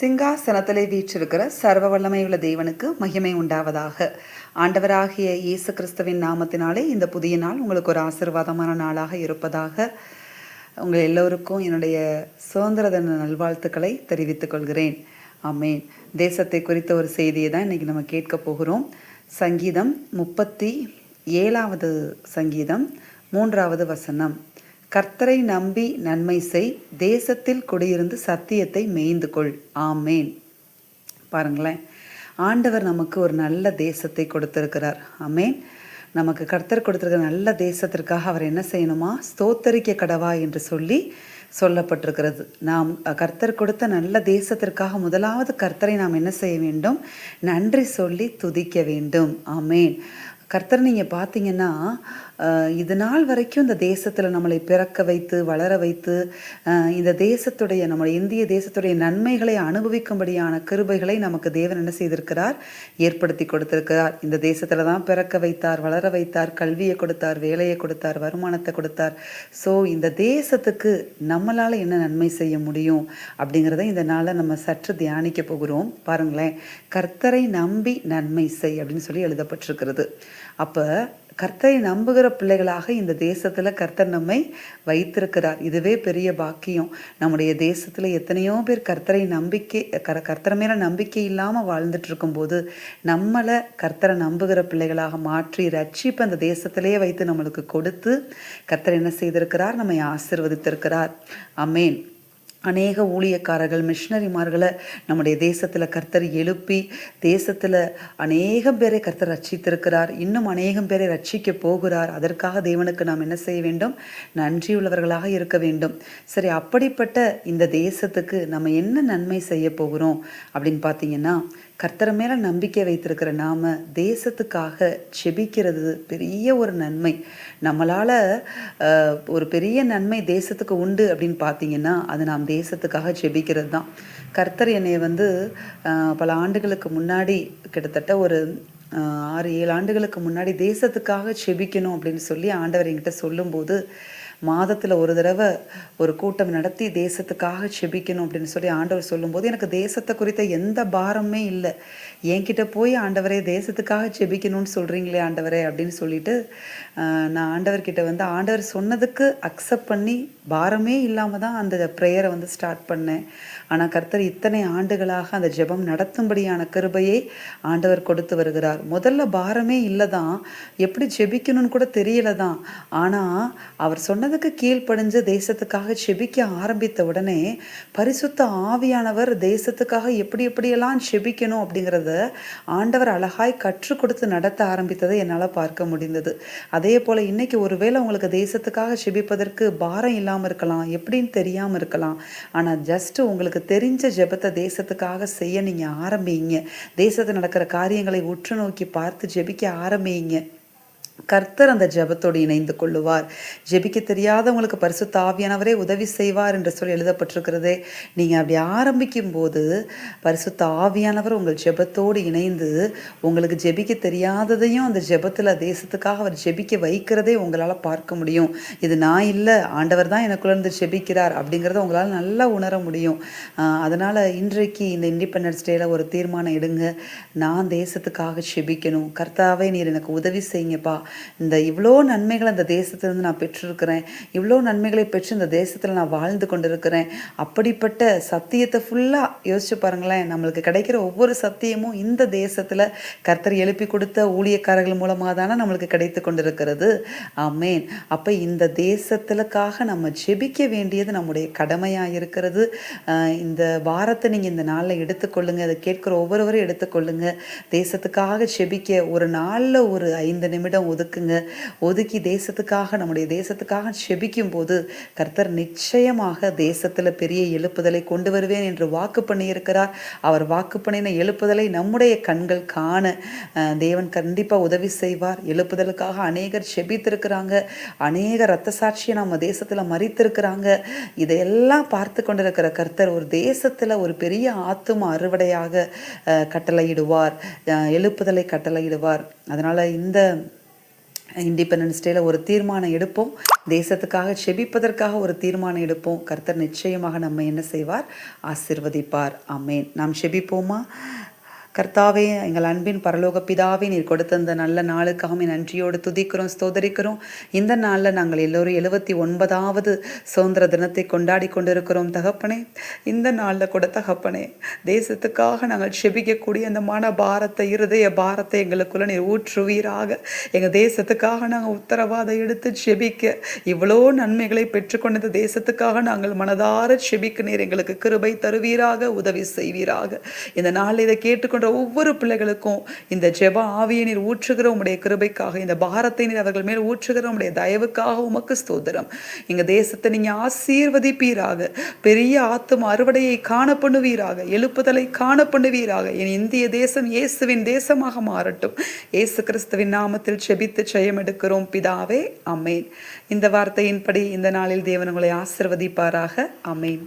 சிங்காசனத்திலே வீற்றிருக்கிற சர்வ வல்லமையுள்ள தேவனுக்கு மகிமை உண்டாவதாக. ஆண்டவராகிய இயேசு கிறிஸ்துவின் நாமத்தினாலே இந்த புதிய நாள் உங்களுக்கு ஒரு ஆசீர்வாதமான நாளாக இருப்பதாக உங்கள் எல்லோருக்கும் என்னுடைய சுதந்திர தின நல்வாழ்த்துக்களை தெரிவித்துக் கொள்கிறேன். ஆமேன். தேசத்தை குறித்த ஒரு செய்தியை தான் இன்னைக்கு நம்ம கேட்க போகிறோம். சங்கீதம் முப்பத்தி ஏழாவது சங்கீதம் மூன்றாவது வசனம். கர்த்தரை நம்பி நன்மை செய் தேசத்தில் குடியிருந்து சத்தியத்தை மேய்ந்து கொள். ஆமேன். பாருங்களேன். ஆண்டவர் நமக்கு ஒரு நல்ல தேசத்தை கொடுத்திருக்கிறார். ஆமேன். நமக்கு கர்த்தர் கொடுத்துருக்க நல்ல தேசத்திற்காக அவர் என்ன செய்யணுமா? ஸ்தோத்தரிக்க கடவா என்று சொல்லி சொல்லப்பட்டிருக்கிறது. நாம் கர்த்தர் கொடுத்த நல்ல தேசத்திற்காக முதலாவது கர்த்தரை நாம் என்ன செய்ய வேண்டும்? நன்றி சொல்லி துதிக்க வேண்டும். ஆமேன். கர்த்தர் நீங்கள் பார்த்தீங்கன்னா இது நாள் வரைக்கும் இந்த தேசத்தில் நம்மளை பிறக்க வைத்து வளர வைத்து இந்த தேசத்துடைய நம்ம இந்திய தேசத்துடைய நன்மைகளை அனுபவிக்கும்படியான கிருபைகளை நமக்கு தேவன் என்ன செய்திருக்கிறார்? ஏற்படுத்தி கொடுத்திருக்கிறார். இந்த தேசத்தில் தான் பிறக்க வைத்தார் வளர வைத்தார் கல்வியை கொடுத்தார் வேலையை கொடுத்தார் வருமானத்தை கொடுத்தார். ஸோ இந்த தேசத்துக்கு நம்மளால் என்ன நன்மை செய்ய முடியும் அப்படிங்கிறத இந்த நாளில் நம்ம சற்று தியானிக்க போகிறோம். பாருங்களேன். கர்த்தரை நம்பி நன்மை செய் அப்படின்னு சொல்லி எழுதப்பட்டிருக்கிறது. அப்போ கர்த்தரை நம்புகிற பிள்ளைகளாக இந்த தேசத்தில் கர்த்தர் நம்மை வைத்திருக்கிறார். இதுவே பெரிய பாக்கியம். நம்முடைய தேசத்தில் எத்தனையோ பேர் கர்த்தரை நம்பிக்கை கர கர்த்தர் மேலே நம்பிக்கை இல்லாமல் வாழ்ந்துட்டு இருக்கும்போது நம்மளை கர்த்தரை நம்புகிற பிள்ளைகளாக மாற்றி ரட்சிப்பு அந்த தேசத்திலேயே வைத்து நம்மளுக்கு கொடுத்து கர்த்தர் என்ன செய்திருக்கிறார்? நம்மை ஆசிர்வதித்திருக்கிறார். அமேன். அநேக ஊழியக்காரர்கள் மிஷினரிமார்களை நம்முடைய தேசத்தில் கர்த்தர் எழுப்பி தேசத்தில் அநேகம் பேரை கர்த்தர் ரட்சித்திருக்கிறார். இன்னும் அநேகம் பேரை ரட்சிக்க போகிறார். அதற்காக தேவனுக்கு நாம் என்ன செய்ய வேண்டும்? நன்றியுள்ளவர்களாக இருக்க வேண்டும். சரி அப்படிப்பட்ட இந்த தேசத்துக்கு நம்ம என்ன நன்மை செய்ய போகிறோம் அப்படின்னு பார்த்தீங்கன்னா கர்த்தர் மேலே நம்பிக்கை வைத்திருக்கிற நாம தேசத்துக்காக செபிக்கிறது பெரிய ஒரு நன்மை. நம்மளால் ஒரு பெரிய நன்மை தேசத்துக்கு உண்டு அப்படின்னு பார்த்தீங்கன்னா அது நாம் தேசத்துக்காக செபிக்கிறது தான். கர்த்தர் என்னை வந்து பல ஆண்டுகளுக்கு முன்னாடி கிட்டத்தட்ட ஒரு ஆறு ஏழு ஆண்டுகளுக்கு முன்னாடி தேசத்துக்காக செபிக்கணும் அப்படின்னு சொல்லி ஆண்டவர் என்கிட்ட சொல்லும்போது மாதத்தில் ஒரு தடவை ஒரு கூட்டம் நடத்தி தேசத்துக்காக செபிக்கணும் அப்படின்னு சொல்லி ஆண்டவர் சொல்லும்போது எனக்கு தேசத்தை குறித்த எந்த பாரமே இல்லை. என்கிட்ட போய் ஆண்டவரே தேசத்துக்காக செபிக்கணும்னு சொல்கிறீங்களே ஆண்டவரே அப்படின்னு சொல்லிட்டு நான் ஆண்டவர்கிட்ட வந்து ஆண்டவர் சொன்னதுக்கு அக்செப்ட் பண்ணி பாரமே இல்லாமல் தான் அந்த ப்ரேயரை வந்து ஸ்டார்ட் பண்ணேன். ஆனால் கர்த்தர் இத்தனை ஆண்டுகளாக அந்த ஜெபம் நடத்தும்படியான கிருபையை ஆண்டவர் கொடுத்து வருகிறார். முதல்ல பாரமே இல்லை தான் எப்படி ஜெபிக்கணும்னு கூட தெரியல தான் ஆனால் அவர் சொன்னதுக்கு கீழ்ப்படிஞ்சு தேசத்துக்காக செபிக்க ஆரம்பித்த உடனே பரிசுத்த ஆவியானவர் தேசத்துக்காக எப்படி எப்படியெல்லாம் செபிக்கணும் அப்படிங்கிறத ஆண்டவர் அழகாய் கற்றுக் கொடுத்து நடத்த ஆரம்பித்ததை என்னால் பார்க்க முடிந்தது. அதே போல் இன்னைக்கு ஒருவேளை உங்களுக்கு தேசத்துக்காக செபிப்பதற்கு பாரம் இல்லாமல் இருக்கலாம் எப்படின்னு தெரியாமல் இருக்கலாம். ஆனால் ஜஸ்ட் உங்களுக்கு தெரிஞ்ச ஜெபத்தை தேசத்துக்காக செய்ய நீங்கள் ஆரம்பிங்க. தேசத்தில் நடக்கிற காரியங்களை உற்று நோக்கி பார்த்து ஜெபிக்க ஆரம்பிங்க. கர்த்தர் அந்த ஜபத்தோடு இணைந்து கொள்ளுவார். ஜெபிக்க தெரியாதவங்களுக்கு பரிசு தாவியானவரே உதவி செய்வார் என்று சொல்லி எழுதப்பட்டிருக்கிறதே. நீங்கள் அப்படி ஆரம்பிக்கும் போது பரிசு தாவியானவர் உங்கள் ஜெபத்தோடு இணைந்து உங்களுக்கு ஜெபிக்க தெரியாததையும் அந்த ஜெபத்தில் தேசத்துக்காக அவர் ஜெபிக்க வைக்கிறதே உங்களால் பார்க்க முடியும். இது நான் இல்லை ஆண்டவர் தான் எனக்குள்ளேருந்து ஜெபிக்கிறார் அப்படிங்கிறத உங்களால் நல்லா உணர முடியும். அதனால் இன்றைக்கு இந்த இண்டிபெண்டன்ஸ் டேல ஒரு தீர்மானம் எடுங்க. நான் தேசத்துக்காக ஜெபிக்கணும். கர்த்தாவே நீர் எனக்கு உதவி செய்யுங்கப்பா. இந்த இவ்வளோ நன்மைகளை இந்த தேசத்திலிருந்து நான் பெற்றிருக்கிறேன். இவ்வளோ நன்மைகளை பெற்று இந்த தேசத்தில் நான் வாழ்ந்து கொண்டிருக்கிறேன். அப்படிப்பட்ட சத்தியத்தை ஃபுல்லாக யோசிச்சு பாருங்களேன். நம்மளுக்கு கிடைக்கிற ஒவ்வொரு சத்தியமும் இந்த தேசத்தில் கர்த்தர் எழுப்பி கொடுத்த ஊழியக்காரர்கள் மூலமாக தானே நம்மளுக்கு கிடைத்து கொண்டிருக்கிறது. ஆமேன். அப்போ இந்த தேசத்திலுக்காக நம்ம ஜெபிக்க வேண்டியது நம்முடைய கடமையாக இருக்கிறது. இந்த வாரத்தை நீங்கள் இந்த நாளில் எடுத்துக்கொள்ளுங்க. அதை கேட்குற ஒவ்வொருவரும் எடுத்துக்கொள்ளுங்க. தேசத்துக்காக செபிக்க ஒரு நாளில் ஒரு ஐந்து நிமிடம் ஒதுக்குங்க. ஒதுக்கி தேசத்துக்காக நம்முடைய தேசத்துக்காக செபிக்கும் போது கர்த்தர் நிச்சயமாக தேசத்தில் பெரிய எழுப்புதலை கொண்டு வருவேன் என்று வாக்கு பண்ணியிருக்கிறார். அவர் வாக்கு பண்ணின எழுப்புதலை நம்முடைய கண்கள் காண தேவன் கண்டிப்பாக உதவி செய்வார். எழுப்புதலுக்காக அநேகர் செபித்திருக்கிறாங்க. அநேக ரத்த சாட்சியை நம்ம தேசத்தில் மறித்திருக்கிறாங்க. இதையெல்லாம் பார்த்து கொண்டிருக்கிற கர்த்தர் ஒரு தேசத்தில் ஒரு பெரிய ஆத்தும அறுவடையாக கட்டளையிடுவார். எழுப்புதலை கட்டளையிடுவார். அதனால் இந்த இண்டிபெண்டன்ஸ் டேல ஒரு தீர்மானம் எடுப்போம். தேசத்துக்காக செபிப்பதற்காக ஒரு தீர்மானம் எடுப்போம். கர்த்தர் நிச்சயமாக நம்ம என்ன செய்வார்? ஆசிர்வதிப்பார். அமேன் நாம் செபிப்போமா? கர்த்தாவே எங்கள் அன்பின் பரலோக பிதாவே நீர் கொடுத்த இந்த நல்ல நாளுக்காக நன்றியோடு துதிக்கிறோம் ஸ்தோதரிக்கிறோம். இந்த நாளில் நாங்கள் எல்லோரும் எழுபத்தி ஒன்பதாவது சுதந்திர தினத்தை கொண்டாடி கொண்டிருக்கிறோம் தகப்பனே. இந்த நாளில் கூட தகப்பனே தேசத்துக்காக நாங்கள் செபிக்கக்கூடிய அந்த மன பாரத்தை இருதய பாரத்தை எங்களுக்குள்ள நீர் ஊற்றுவீராக. எங்கள் தேசத்துக்காக நாங்கள் உத்தரவாதம் எடுத்து செபிக்க இவ்வளோ நன்மைகளை பெற்றுக்கொண்ட தேசத்துக்காக நாங்கள் மனதார செபிக்க நீர் எங்களுக்கு கிருபை தருவீராக உதவி செய்வீராக. இந்த நாளில் இதை கேட்டுக்கொண்டு போன்ற ஒவ்வொரு பிள்ளைகளுக்கும் இந்த ஜெப ஆவியை நீர் ஊற்றுகிற உடைய கிருபைக்காக இந்த பாரத்தை நீர் அவர்கள் மேல் ஊற்றுகிற உடைய தயவுக்காக உமக்கு ஸ்தோத்திரம். எங்க தேசத்தை நீங்க ஆசீர்வதிப்பீராக பெரிய ஆத்தும அறுவடையை காண பண்ணுவீராக எழுப்புதலை காண பண்ணுவீராக என் இந்திய தேசம் இயேசுவின் தேசமாக மாறட்டும். இயேசு கிறிஸ்துவின் நாமத்தில் செபித்து ஜெயம் எடுக்கிறோம். பிதாவே அமேன் இந்த வார்த்தையின்படி இந்த நாளில் தேவன் உங்களை ஆசிர்வதிப்பாராக. அமேன்